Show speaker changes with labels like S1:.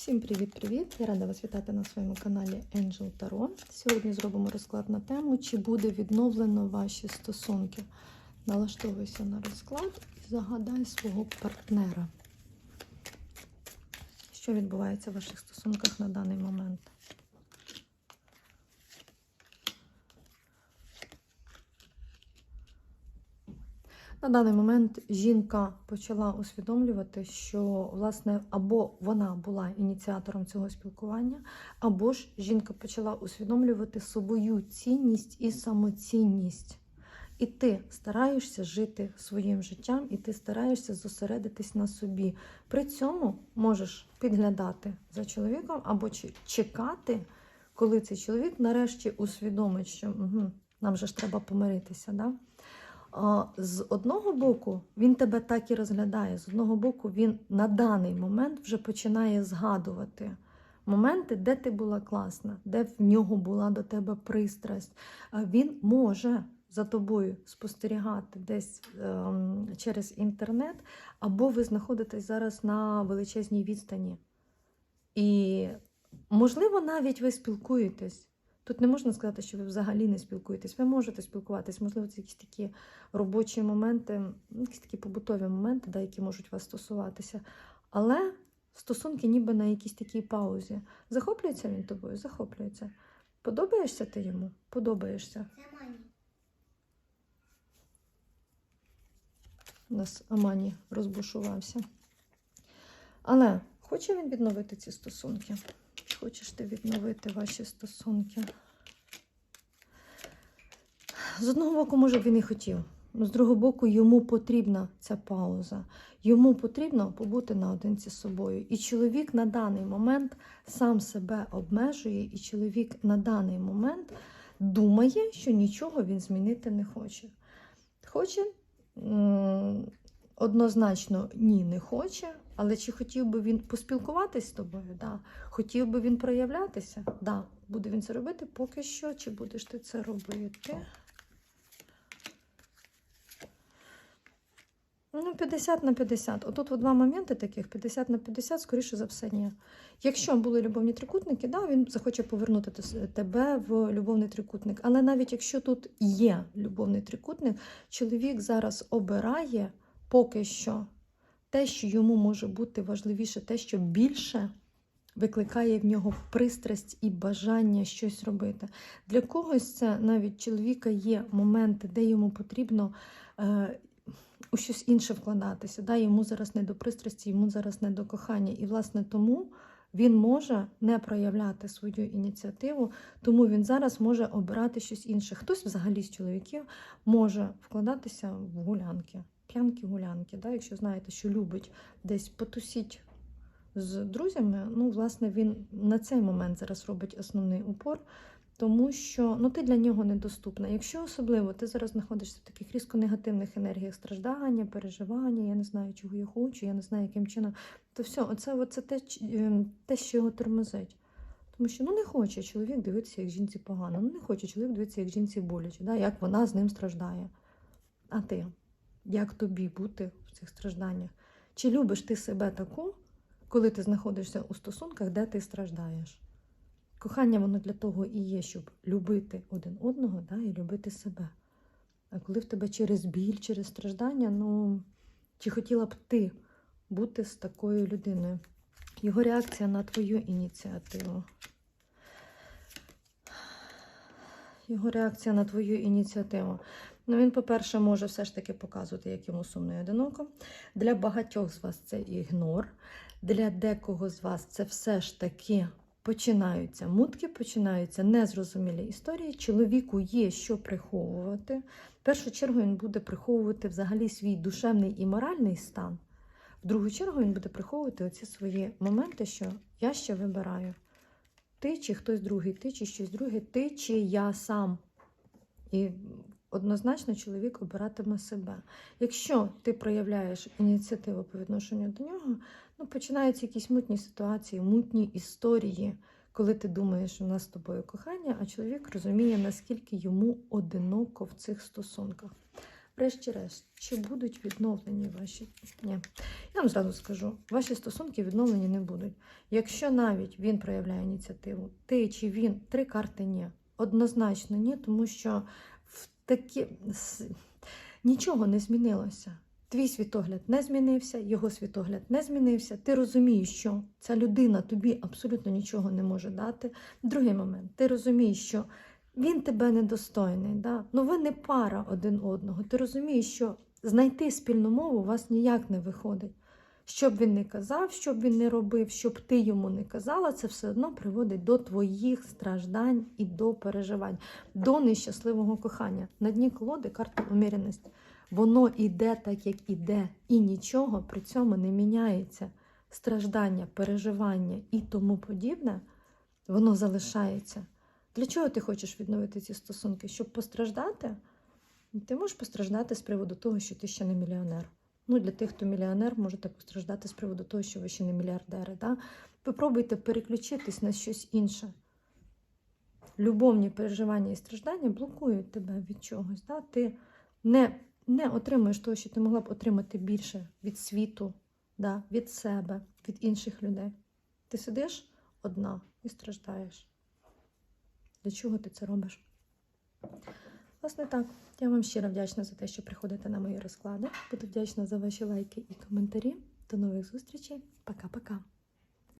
S1: Всім привіт-привіт! Я рада вас вітати на своєму каналі Angel Tarot. Сьогодні зробимо розклад на тему, чи буде відновлено ваші стосунки. Налаштовуйся на розклад і загадай свого партнера. Що відбувається в ваших стосунках на даний момент? На даний момент жінка почала усвідомлювати, що власне або вона була ініціатором цього спілкування, або ж жінка почала усвідомлювати свою цінність і самоцінність. І ти стараєшся жити своїм життям, і ти стараєшся зосередитись на собі. При цьому можеш підглядати за чоловіком або чекати, коли цей чоловік нарешті усвідомить, що угу, нам же ж треба помиритися. Да? З одного боку, він тебе так і розглядає. З одного боку, він на даний момент вже починає згадувати моменти, де ти була класна, де в нього була до тебе пристрасть. Він може за тобою спостерігати десь ем, через інтернет, або ви знаходитесь зараз на величезній відстані. І, можливо, навіть ви спілкуєтесь. Тут не можна сказати, що ви взагалі не спілкуєтесь. Ви можете спілкуватись, можливо, це якісь такі робочі моменти, якісь такі побутові моменти, да, які можуть вас стосуватися. Але стосунки ніби на якійсь такій паузі. Захоплюється він тобою? Захоплюється. Подобаєшся ти йому? Подобаєшся. У нас Амані розбушувався. Але хоче він відновити ці стосунки? Хочеш ти відновити ваші стосунки? З одного боку, може, він і хотів. але З другого боку, йому потрібна ця пауза. Йому потрібно побути наодинці з собою. І чоловік на даний момент сам себе обмежує, і чоловік на даний момент думає, що нічого він змінити не хоче. Хоче Однозначно ні, не хоче. Але чи хотів би він поспілкуватись з тобою? Да. Хотів би він проявлятися? Да. Буде він це робити поки що, чи будеш ти це робити? Ну, 50 на 50. Отут от два моменти таких: 50 на 50, скоріше за все, ні. Якщо були любовні трикутники, да, він захоче повернути тебе в любовний трикутник. Але навіть якщо тут є любовний трикутник, чоловік зараз обирає поки що те, що йому може бути важливіше, те, що більше викликає в нього пристрасть і бажання щось робити. Для когось це навіть чоловіка є моменти, де йому потрібно. Е, у щось інше вкладатися. Да? Йому зараз не до пристрасті, йому зараз не до кохання. І, власне, тому він може не проявляти свою ініціативу, тому він зараз може обирати щось інше. Хтось взагалі з чоловіків може вкладатися в гулянки, п'янки гулянки. Да? Якщо знаєте, що любить десь потусіть з друзями, ну, власне, він на цей момент зараз робить основний упор. Тому що ну, ти для нього недоступна. Якщо особливо ти зараз знаходишся в таких різко негативних енергіях страждання, переживання, я не знаю, чого я хочу, я не знаю, яким чином, то все, оце, оце те, ем, те, що його тормозить. Тому що ну, не хоче чоловік дивитися, як жінці погано, ну не хоче чоловік дивитися, як жінці боляче, да? як вона з ним страждає. А ти? Як тобі бути в цих стражданнях? Чи любиш ти себе таку, коли ти знаходишся у стосунках, де ти страждаєш? Кохання воно для того і є, щоб любити один одного да, і любити себе. А коли в тебе через біль, через страждання, ну чи хотіла б ти бути з такою людиною? Його реакція на твою ініціативу. Його реакція на твою ініціативу. Ну, він, по-перше, може все ж таки показувати, як йому сумно і одиноко. Для багатьох з вас це ігнор. Для декого з вас це все ж таки починаються мутки, починаються незрозумілі історії. Чоловіку є що приховувати. В першу чергу він буде приховувати взагалі свій душевний і моральний стан. В другу чергу він буде приховувати оці свої моменти, що я ще вибираю. Ти чи хтось другий, ти чи щось друге, ти чи я сам. І однозначно чоловік обиратиме себе. Якщо ти проявляєш ініціативу по відношенню до нього, ну, починаються якісь мутні ситуації, мутні історії, коли ти думаєш, що у нас з тобою кохання, а чоловік розуміє, наскільки йому одиноко в цих стосунках. Врешті-решт, чи будуть відновлені ваші? Ні. Я вам зразу скажу, ваші стосунки відновлені не будуть. Якщо навіть він проявляє ініціативу, ти чи він, три карти ні. Однозначно ні, тому що в такі... нічого не змінилося. Твій світогляд не змінився, його світогляд не змінився. Ти розумієш, що ця людина тобі абсолютно нічого не може дати. Другий момент, ти розумієш, що він тебе недостойний. Да? Ну ви не пара один одного. Ти розумієш, що знайти спільну мову у вас ніяк не виходить. Що б він не казав, що б він не робив, що б ти йому не казала, це все одно приводить до твоїх страждань і до переживань, до нещасливого кохання. На дні колоди карта уміреність. Воно іде так, як іде, і нічого при цьому не міняється. Страждання, переживання і тому подібне, воно залишається. Для чого ти хочеш відновити ці стосунки? Щоб постраждати? Ти можеш постраждати з приводу того, що ти ще не мільйонер. Ну, для тих, хто мільйонер, можете постраждати з приводу того, що ви ще не мільярдери. Да? Попробуйте переключитись на щось інше. Любовні переживання і страждання блокують тебе від чогось. Да? Ти не, не отримуєш того, що ти могла б отримати більше від світу, да? від себе, від інших людей. Ти сидиш одна і страждаєш. Для чого ти це робиш? Власне так. Я вам щиро вдячна за те, що приходите на мої розклади. Буду вдячна за ваші лайки і коментарі. До нових зустрічей. Пока-пока.